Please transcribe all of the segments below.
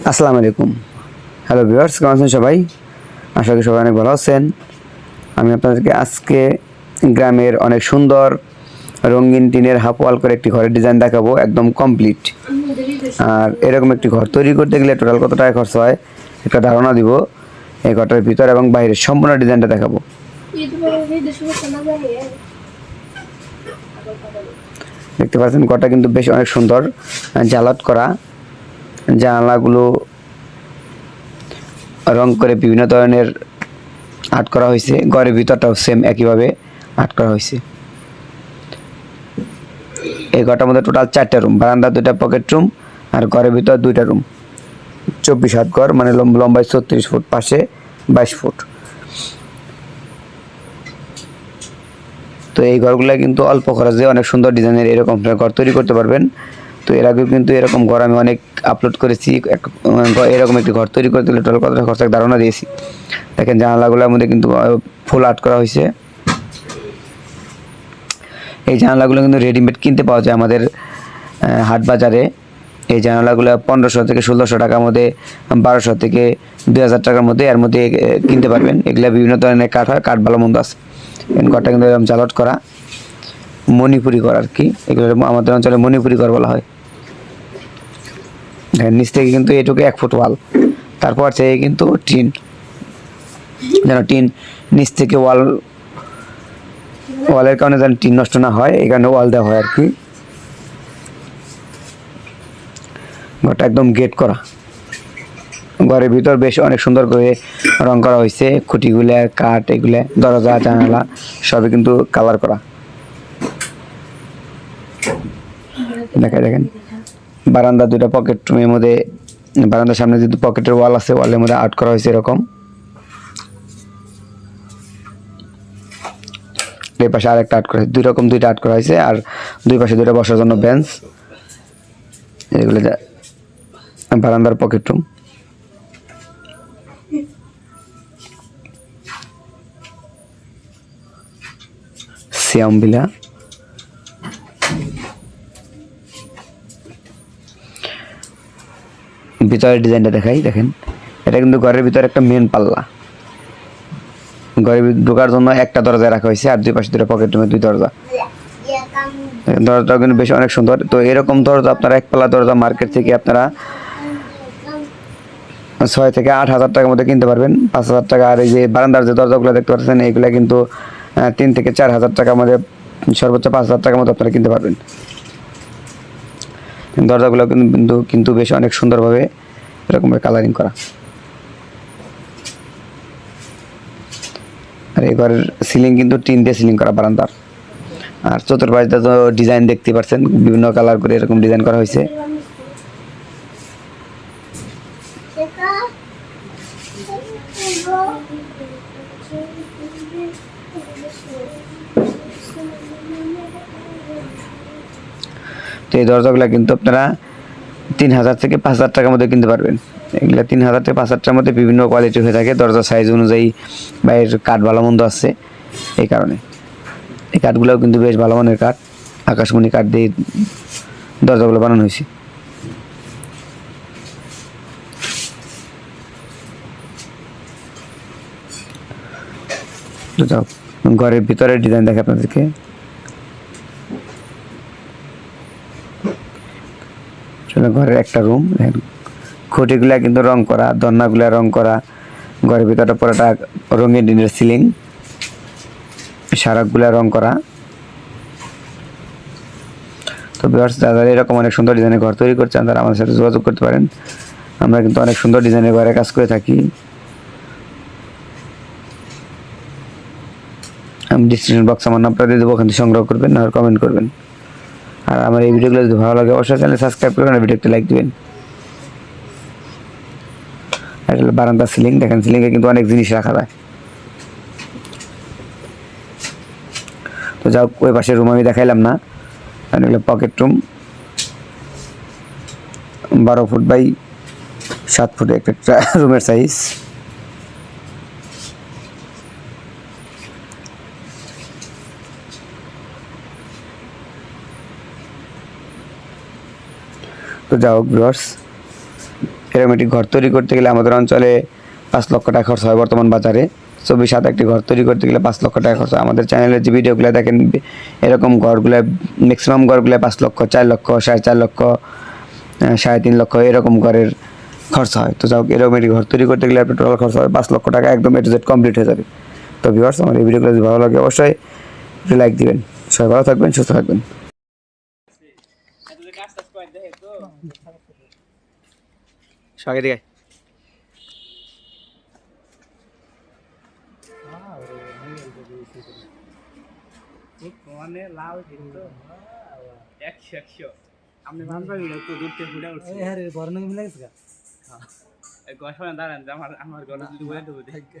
আসসালামু আলাইকুম। Hello viewers কেমন আছেন সবাই? আশা করি সবাই অনেক ভালো আছেন। আমি আপনাদেরকে আজকে গ্রামের অনেক সুন্দর রঙিন টিনের হাফ ওয়াল করে একটি ঘরের ডিজাইন দেখাবো, একদম কমপ্লিট আর এরকম একটি ঘর তৈরি করতে গেলে টোটাল কত টাকা খরচ হয়, একটা ধারণা দিব। এই ঘরটার ভিতর এবং বাইরের সম্পূর্ণ ডিজাইনটা দেখাবো। দেখতে পাচ্ছেন ঘরটা কিন্তু বেশ অনেক সুন্দর জালাট করা। জানালাগুলো রং করে বিভিন্ন ধরনের আর্ট করা হয়েছে। ঘরের ভিতরটাও সেম একইভাবে আর্ট করা হয়েছে। এই ঘরটার মধ্যে টোটাল চারটা রুম বারান্দা, দুইটা পকেট রুম আর ঘরের ভিতর দুইটা রুম চব্বিশ হাত ঘর মানে লম্ব- লম্বায় ছত্রিশ ফুট, পাশে বাইশ ফুট। তো এই ঘরগুলো কিন্তু অল্প খরচে অনেক সুন্দর ডিজাইনের এরকম ঘর তৈরি করতে পারবেন। তো এর আগেও কিন্তু এরকম ঘর আমি অনেক আপলোড করেছি, এক- এরকম একটি ঘর তৈরি করতে গেলে টোটাল কতটা খরচের ধারণা দিয়েছি। দেখেন জানালাগুলোর মধ্যে কিন্তু ফুল আর্ট করা হয়েছে। এই জানালাগুলো কিন্তু রেডিমেড কিনতে পাওয়া যায় আমাদের হাট বাজারে। এই জানালাগুলো পনেরোশো থেকে ষোলোশো টাকার মধ্যে, বারোশো থেকে দুই হাজার টাকার মধ্যে এর মধ্যে কিনতে পারবেন। এগুলো বিভিন্ন ধরনের কাঠ হয়, কাঠ ভালো মন্দ আছে। ঘরটা কিন্তু এরকম জালট করা। মণিপুরি করা আর কি। এগুলো আমাদের অঞ্চলে মণিপুরি কর বলা হয়। দেখেন, নিচ থেকে কিন্তু এটুকু এক ফুট ওয়াল, তারপর থেকে কিন্তু টিন। যেন টিন নিচ থেকে ওয়াল, ওয়ালের কারণে যেন টিন নষ্ট না হয়, এই কারণে ওয়াল দেওয়া হয় আর কি। ঘরটা একদম গেট করা। ঘরের ভিতর বেশ অনেক সুন্দর করে রং করা হয়েছে, খুঁটিগুলা, কাঠ, এগুলা, দরজা, জানালা, সবই কিন্তু কালার করা। দেখা, দেখেন। বারান্দা দুটা পকেট রুমের মধ্যে, বারান্দার সামনে যদি পকেটের ওয়াল আছে ওয়ালের মধ্যে আর্ট করা হয়েছে এরকম। এই পাশে আরেকটা আর্ট করা হয়েছে, দুই রকম দুইটা আর্ট করা হয়েছে, আর দুই পাশে দুইটা বসার জন্য বেঞ্চ এগুলো যা- বারান্দার পকেট রুম শ্যাম বিলা ভিতরের ডিজাইনটা দেখাই, দেখেন। এটা কিন্তু ঘরের ভিতরে একটা মেন পাল্লা। ঘরে ঢোকার জন্য একটা দরজা রাখা হয়েছে, আর দুই পাশে দুটো পকেট রুমে দুই দরজা। দরজাটা কিন্তু বেশ অনেক সুন্দর। তো এরকম দরজা আপনারা এক পাল্লা দরজা মার্কেট থেকে আপনারা ছয় থেকে আট হাজার টাকার মধ্যে কিনতে পারবেন। পাঁচ হাজার টাকা, আর এই যে বারান্দার যে দরজাগুলো দেখতে পাচ্ছেন এইগুলো কিন্তু তিন থেকে চার হাজার টাকার মধ্যে, সর্বোচ্চ পাঁচ হাজার টাকার মধ্যে আপনারা কিনতে পারবেন। দরজাগুলো কিন্তু কিন্তু বেশ অনেক সুন্দরভাবে এরকম কালারিং করা। আর এই ঘরের সিলিং কিন্তু টিন দিয়ে সিলিং করা বারান্দার। আর চতুর্পাশে তো ডিজাইন দেখতে পাচ্ছেন বিভিন্ন কালার করে এরকম ডিজাইন করা হয়েছে। তো এই দরজাগুলো কিন্তু আপনারা তিন হাজার থেকে পাঁচ হাজার টাকার মধ্যে কিনতে পারবেন। এগুলো তিন হাজার থেকে পাঁচ হাজার টাকার মধ্যে বিভিন্ন কোয়ালিটি হয়ে থাকে। দরজা সাইজ অনুযায়ী বা এর কাঠ ভালো মন্দ আছে এই কারণে। এই কাঠগুলোও কিন্তু বেশ ভালো মানের কাঠ। আকাশমণি কাঠ দিয়ে দরজাগুলো বানানো হয়েছে। ঘরের ভিতরের ডিজাইন দেখে আপনাদেরকে। ঘরের একটা রুম খুঁটিগুলা কিন্তু রং করা, দন্নাগুলা রং করা, ঘরের ভিতরটা পুরোটা রঙিন ডিনের সিলিং সারাকগুলা রং করা। তো বিহার্স যারা এরকম অনেক সুন্দর ডিজাইনের ঘর তৈরি করছেন, তারা আমাদের সাথে যোগাযোগ করতে পারেন। আমরা কিন্তু অনেক সুন্দর ডিজাইনের ঘরে কাজ করে থাকি। আমি ডিসক্রিপশন বক্স আমার নামটা দিয়ে দেবো, ওখান থেকে সংগ্রহ করবেন আর কমেন্ট করবেন। আর আমার এই ভিডিওগুলো যদি ভালো লাগে, অবশ্যই চ্যানেল সাবস্ক্রাইব করবেন আর ভিডিওতে লাইক দিবেন। এটা বারান্দা সিলিং দেখেন সিলিংয়ে কিন্তু অনেক জিনিস রাখা যায়। তো যাও, ওই পাশে রুম আমি দেখাইলাম না। আর এগুলো পকেট রুম বারো ফুট বাই সাত ফুটে একটা রুমের সাইজ তো যাই হোক ভিউয়ার্স এরকম একটি ঘর তৈরি করতে গেলে আমাদের অঞ্চলে পাঁচ লক্ষ টাকা খরচ হয় বর্তমান বাজারে। ছবি সাত একটি ঘর তৈরি করতে গেলে পাঁচ লক্ষ টাকা খরচ আমাদের চ্যানেলের যে ভিডিওগুলো দেখেন, এরকম ঘরগুলো ম্যাক্সিমাম ঘরগুলো পাঁচ লক্ষ, চার লক্ষ, সাড়ে চার লক্ষ সাড়ে তিন লক্ষ, এরকম ঘরের খরচ হয়। তো যাও, এরকম একটি ঘর তৈরি করতে গেলে আপনার টোটাল খরচ হয় পাঁচ লক্ষ টাকা, একদম এটু জেড কমপ্লিট হয়ে যাবে। তো ভিউয়ার্স আমার এই ভিডিওগুলো যদি ভালো লাগে, অবশ্যই লাইক দিবেন। সবাই ভালো থাকবেন, সুস্থ থাকবেন। সবাই দিকে মানে লাল একশো। আপনি তো ফুটে উঠছে মিলে গেছে দাঁড়ান আমার আমার গলা বলে দেবো দেখে।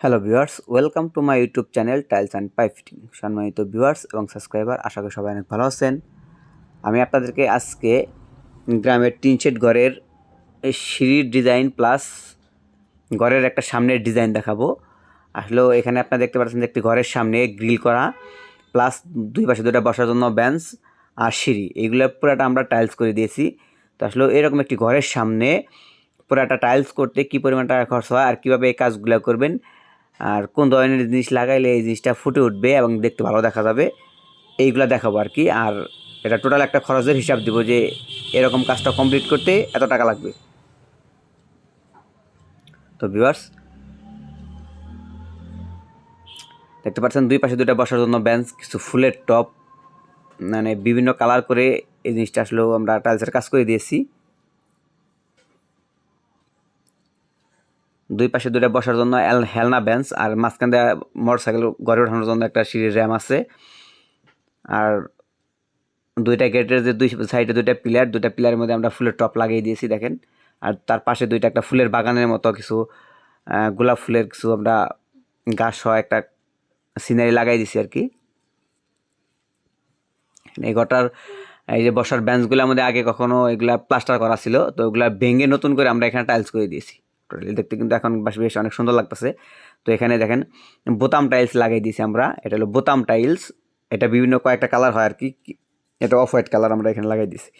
Hello viewers welcome to my YouTube channel tiles and pipe সম্মানিত ভিউয়ার্স এবং সাবস্ক্রাইবার আশা করি সবাই অনেক ভালো আছেন। আমি আপনাদেরকে আজকে গ্রামের টিন শেড ঘরের সিঁড়ির ডিজাইন প্লাস ঘরের একটা সামনের ডিজাইন দেখাবো। আসলেও এখানে আপনারা দেখতে পাচ্ছেন যে একটি ঘরের সামনে গ্রিল করা, প্লাস দুই পাশে দুটা বসার জন্য বেঞ্চ আর সিঁড়ি। এইগুলো পুরাটা আমরা টাইলস করে দিয়েছি। তো আসলেও এরকম একটি ঘরের সামনে পুরাটা টাইলস করতে কী পরিমাণ টাকা খরচ হয় আর কীভাবে এই কাজগুলো করবেন আর কোন ধরনের জিনিস লাগাইলে এই জিনিসটা ফুটে উঠবে এবং দেখতে ভালো দেখা যাবে, এইগুলো দেখাবো আর কি। আর এটা টোটাল একটা খরচের হিসাব দিব যে এরকম কাজটা কমপ্লিট করতে এত টাকা লাগবে। তো ভিউয়ার্স দেখতে পাচ্ছেন দুই পাশে দুইটা বসার জন্য বেঞ্চ কিছু ফুলের টপ মানে বিভিন্ন কালার করে এই জিনিসটা আসলেও আমরা টাইলসের কাজ করে দিয়েছি। দুই পাশে দুইটা বসার জন্য হেলনা বেঞ্চ আর মাঝখান দিয়ে মোটর সাইকেল ঘরে ওঠানোর জন্য একটা সিঁড়ির র্যাম আছে। আর দুইটা গেটের যে দুই সাইডে দুইটা পিলার, দুইটা পিলারের মধ্যে আমরা ফুলের টপ লাগিয়ে দিয়েছি, দেখেন। আর তার পাশে দুইটা একটা ফুলের বাগানের মতো কিছু গোলাপ ফুলের কিছু আমরা গাছ সহ একটা সিনারি লাগাই দিছি আর কি। এই ঘরটার, এই যে বসার বেঞ্চগুলোর মধ্যে আগে কখনো এগুলা প্লাস্টার করা ছিল, তো ওগুলা ভেঙে নতুন করে আমরা এখানে টাইলস করে দিয়েছি। টোটালি দেখতে কিন্তু এখন বেশ অনেক সুন্দর লাগতেছে। তো এখানে দেখেন, বোতাম টাইলস লাগাই দিয়েছি আমরা। এটা হলো বোতাম টাইলস এটা বিভিন্ন কয়েকটা কালার হয় আর কি। এটা অফ হোয়াইট কালার আমরা এখানে লাগাই দিয়েছি।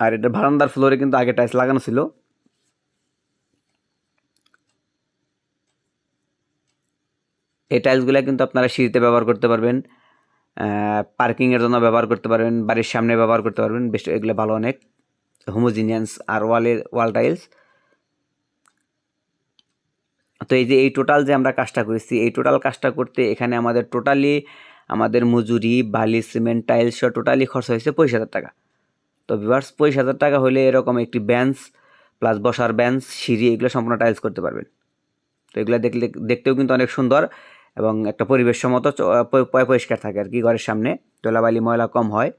আর এটা বারান্দার ফ্লোরে কিন্তু আগে টাইলস লাগানো ছিল। এই টাইলসগুলো কিন্তু আপনারা সিঁড়িতে ব্যবহার করতে পারবেন। পার্কিংয়ের জন্য ব্যবহার করতে পারবেন। বাড়ির সামনে ব্যবহার করতে পারবেন। বেশ, এগুলো ভালো অনেক। হোমোজিনিয়ান্স আর ওয়ালের ওয়াল টাইলস তো এই যে এই টোটাল যে আমরা কাজটা করেছি, এই টোটাল কাজটা করতে এখানে আমাদের টোটালি আমাদের মজুরি, বালি সিমেন্ট টাইলস সহ টোটালি খরচ হয়েছে পঁচিশ হাজার টাকা। তো ভিভার্স পঁচিশ হাজার টাকা হলে এরকম একটি বেঞ্চ প্লাস বসার বেঞ্চ সিঁড়ি, এগুলো সম্পূর্ণ টাইলস করতে পারবেন। তো এগুলো দেখলে, দেখতেও কিন্তু অনেক সুন্দর এবং একটা পরিবেশ প- পরিষ্কার থাকে আর কি ঘরের সামনে। ধুলাবালি ময়লা কম হয়।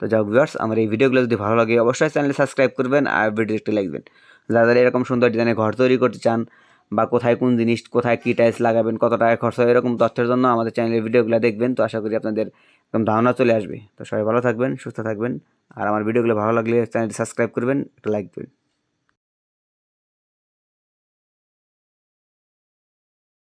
তো যাই ভিউয়ার্স আমার এই ভিডিওগুলো যদি ভালো লাগে অবশ্যই চ্যানেলে সাবস্ক্রাইব করবেন আর ভিডিও একটু লিখবেন যারা যারা এরকম সুন্দর ডিজাইনের ঘর তৈরি করতে চান বা কোথায় কোন জিনিস, কোথায় কী টাইলস লাগাবেন, কত টাকা খরচ হয় এরকম তথ্যের জন্য আমাদের চ্যানেলের ভিডিওগুলো দেখবেন। তো আশা করি আপনাদের একদম ধারণা চলে আসবে। তো সবাই ভালো থাকবেন, সুস্থ থাকবেন। আর আমার ভিডিওগুলো ভালো লাগলে চ্যানেলটি সাবস্ক্রাইব করবেন, একটা লাইক দেবেন।